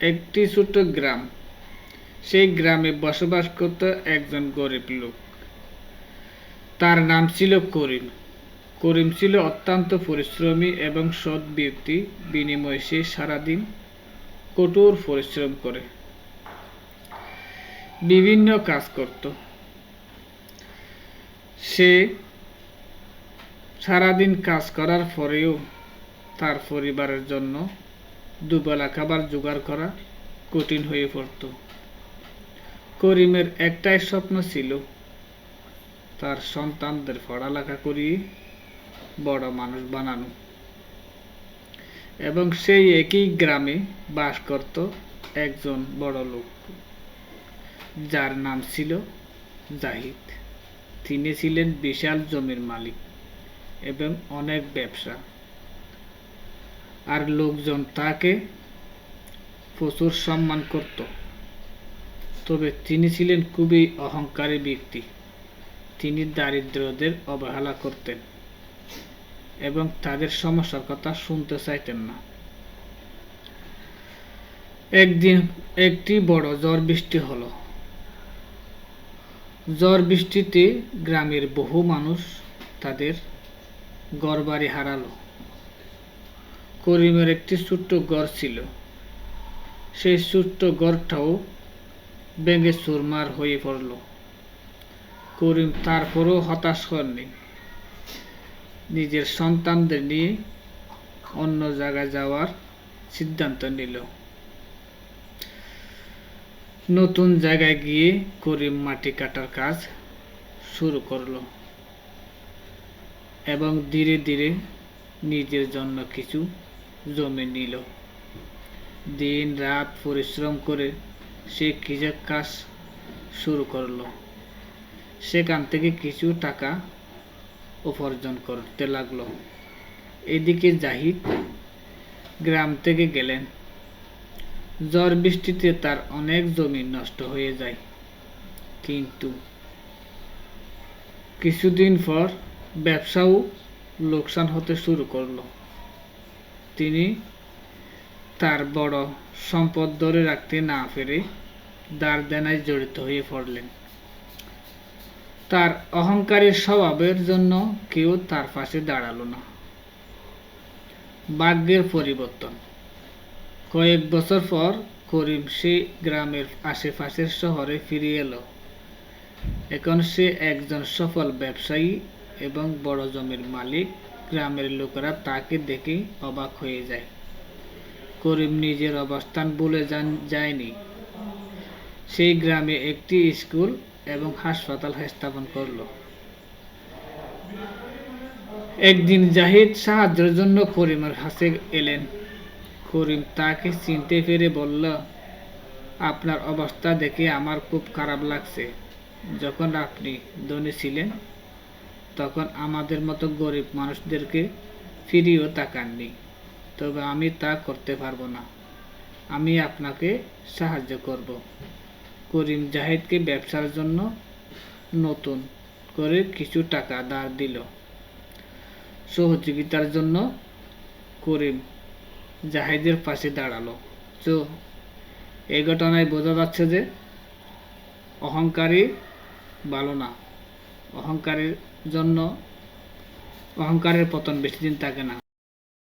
একটি ছোট্ট গ্রাম। সেই গ্রামে বসবাস করত একজন গরিব লোক। তার নাম ছিল করিম। করিম ছিল অত্যন্ত পরিশ্রমী এবং সৎ ব্যক্তি। বিনিময়ে সে সারাদিন কঠোর পরিশ্রম করে। বিভিন্ন কাজ করত। সে সারাদিন কাজ করার পরেও তার পরিবারের জন্য দুবেলা খাবার জোগাড় করা কঠিন হয়ে পড়ত। করিমের একটাই স্বপ্ন ছিল তার সন্তানদের পড়ালেখা করিয়ে বড় মানুষ বানানো। এবং সেই একই গ্রামে বাস করত একজন বড় লোক, যার নাম ছিল জাহিদ। তিনি ছিলেন বিশাল জমির মালিক এবং অনেক ব্যবসা আর লোকজন তাকে প্রচুর সম্মান করত। তবে তিনি ছিলেন খুবই অহংকারী ব্যক্তি। তিনি দারিদ্রদের অবহেলা করতেন এবং তাদের সমস্যার কথা শুনতে চাইতেন না। একদিন একটি বড় ঝড় বৃষ্টি হলো। ঝড় বৃষ্টিতে গ্রামের বহু মানুষ তাদের ঘরবাড়ি হারালো। করিমের একটি ছোট্ট ঘর ছিল। সেই ছোট্ট ঘরটাও ভেঙে চুরমার হয়ে পড়ল। করিম তারপরও হতাশ হননি। নিজের সন্তানদের নিয়ে অন্য জায়গায় যাওয়ার সিদ্ধান্ত নিল। নতুন জায়গায় গিয়ে করিম মাটি কাটার কাজ শুরু করল এবং ধীরে ধীরে নিজের জন্য কিছু জমি নিল। দিন রাত পরিশ্রম করে সে কৃষক কাজ শুরু করল। সেখান থেকে কিছু টাকা উপার্জন করতে লাগল। এদিকে জাহিদ গ্রাম থেকে গেলেন। ঝড় বৃষ্টিতে তার অনেক জমি নষ্ট হয়ে যায়। কিন্তু কিছুদিন পর ব্যবসাও লোকসান হতে শুরু করল। তিনি তার বড় সম্পদ ধরে রাখতে না পেরে দাঁড় দেনায় জড়িত হয়ে পড়লেন। তার অহংকারের স্বভাবের জন্য কেউ তার পাশে দাঁড়াল না। ভাগ্যের পরিবর্তন। কয়েক বছর পর করিম সে গ্রামের আশেপাশের শহরে ফিরে এলো। এখন সে একজন সফল ব্যবসায়ী এবং বড় জমির মালিক। গ্রামের লোকেরা তাকে দেখে অবাক হয়ে যায়। করিম নিজের অবস্থান ভুলে যান, যায়নি। সেই গ্রামে একটি স্কুল এবং হাসপাতাল স্থাপন করল। একদিন জাহিদ সাহায্যের জন্য করিমের কাছে এলেন। করিম তাকে চিনতে পেরে বলল, আপনার অবস্থা দেখে আমার খুব খারাপ লাগছে। যখন আপনি ধনী ছিলেন তখন আমাদের মতো গরিব মানুষদেরকে ফিরিয়েও তাকাননি। তবে আমি তা করতে পারব না। আমি আপনাকে সাহায্য করব। করিম জাহিদকে ব্যবসার জন্য নতুন করে কিছু টাকা ধার দিল। সহযোগিতার জন্য করিম জাহিদের পাশে দাঁড়াল। তো এই ঘটনায় বোঝা যাচ্ছে যে অহংকারী ভালো না। অহংকারের জন্য অহংকারের পতন বেশি দিন থাকে না।